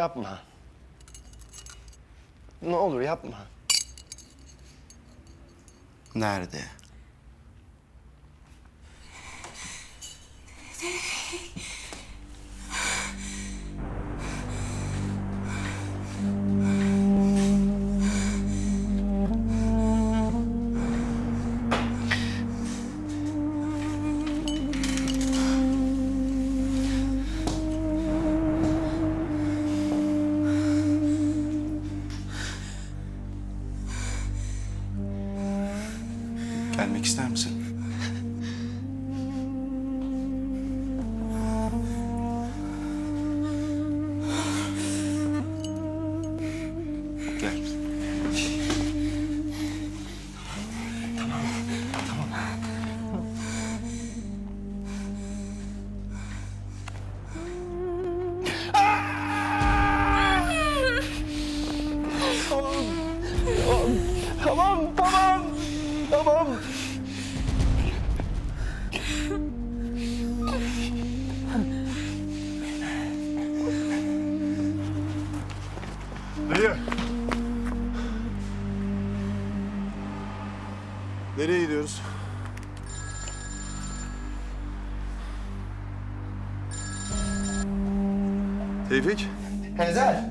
Yapma. Ne olur yapma. Nerede? Gelmek ister misin? Tevfik? Ezel.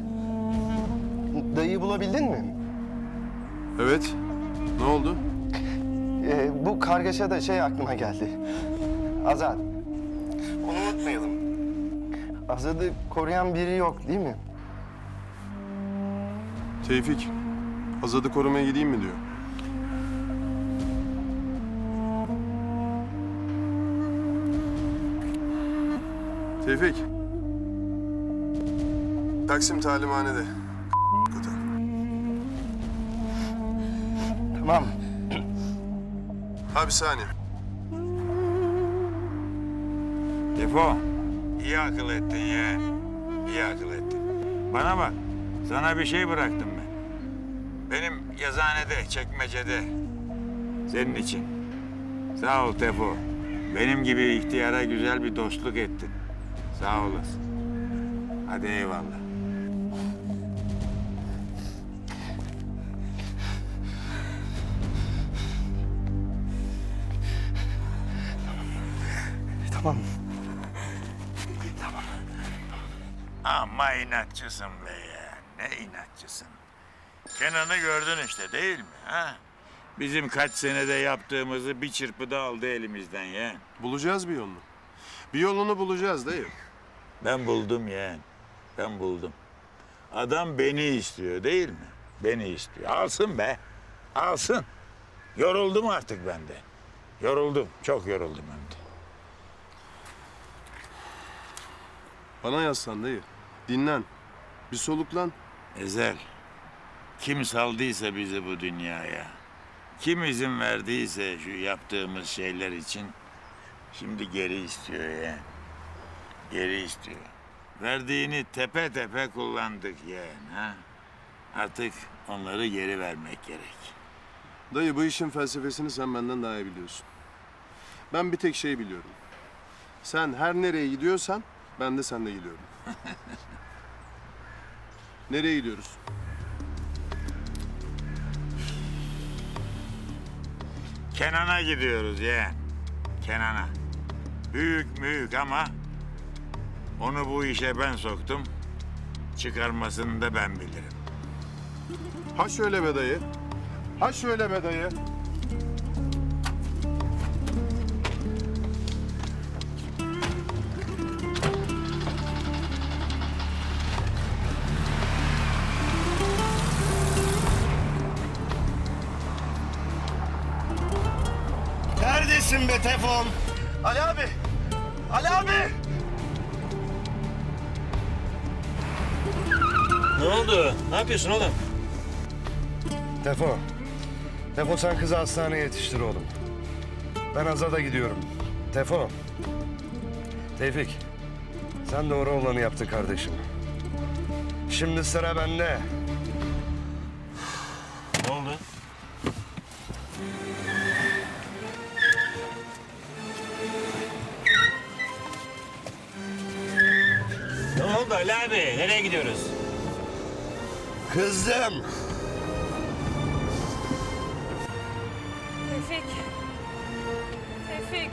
Dayıyı bulabildin mi? Evet. Ne oldu? Ee, bu kargaşa da şey aklıma geldi. Azat. Onu unutmayalım. Azad'ı koruyan biri yok değil mi? Tevfik. Azad'ı korumaya gideyim mi diyor. Tevfik. Taksim talimhanede. Kutu. Tamam. Ha bir saniye. Defo, iyi akıl ettin ya. İyi akıl ettin. Bana bak, sana bir şey bıraktım ben. Benim yazıhanede, çekmecede. Senin için. Sağ ol Tefo. Benim gibi ihtiyara güzel bir dostluk ettin. Sağ olasın. Hadi eyvallah. Tamam. Ama inatçısın be ya. Ne inatçısın. Kenan'ı gördün işte değil mi? Ha? Bizim kaç senede yaptığımızı bir çırpıda aldı elimizden ya. Bulacağız bir yolunu. Bir yolunu bulacağız dayı. Ben buldum yeğen. Ben buldum. Adam beni istiyor değil mi? Beni istiyor. Alsın be. Alsın. Yoruldum artık ben de. Yoruldum. Çok yoruldum hem de. Bana yazsan dayı. Dinlen. Bir soluklan. Ezel. Kim saldıysa bizi bu dünyaya. Kim izin verdiyse şu yaptığımız şeyler için şimdi geri istiyor yeğen. Geri istiyor. Verdiğini tepe tepe kullandık yeğen ha. Artık onları geri vermek gerek. Dayı bu işin felsefesini sen benden daha iyi biliyorsun. Ben bir tek şey biliyorum. Sen her nereye gidiyorsan ben de seninle gidiyorum. nereye gidiyoruz? Kenan'a gidiyoruz yeğen. Kenan'a. Büyük büyük ama onu bu işe ben soktum. Çıkarmasını da ben bilirim. Ha şöyle be dayı. Ha şöyle be dayı. Neredesin be Tefon? Ali abi! Ali abi! Ne oldu? Ne yapıyorsun oğlum? Tefo. Tefo sen kızı hastaneye yetiştir oğlum. Ben Azad'a gidiyorum. Tefo. Tevfik. Sen doğru olanı yaptın kardeşim. Şimdi sıra bende. Oldu Ali abi? Nereye gidiyoruz? Kızım. Tevfik. Tevfik.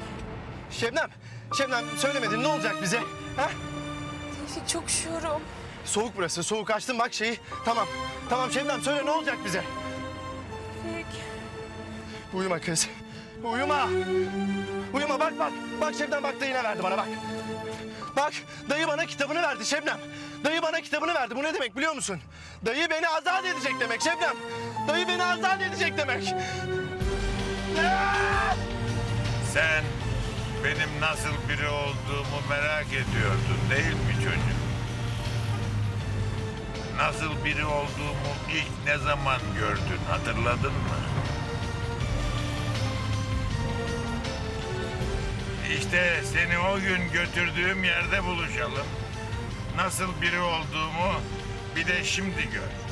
Şebnem, Şebnem söylemedin ne olacak bize? Ha? Tevfik çok üşüyorum. Soğuk burası, soğuk açtım bak şeyi. Tamam, tamam Şebnem söyle ne olacak bize? Tevfik. Uyuma kız, uyuma. Uyuma bak bak, bak Şebnem bak dayına verdi bana bak. Bak dayı bana kitabını verdi Şebnem. Dayı bana kitabını verdi. Bu ne demek biliyor musun? Dayı beni azat edecek demek Şebnem. Dayı beni azat edecek demek. Sen benim nasıl biri olduğumu merak ediyordun değil mi çocuk? Nasıl biri olduğumu ilk ne zaman gördün hatırladın mı? İşte seni o gün götürdüğüm yerde buluşalım. Nasıl biri olduğumu bir de şimdi gör.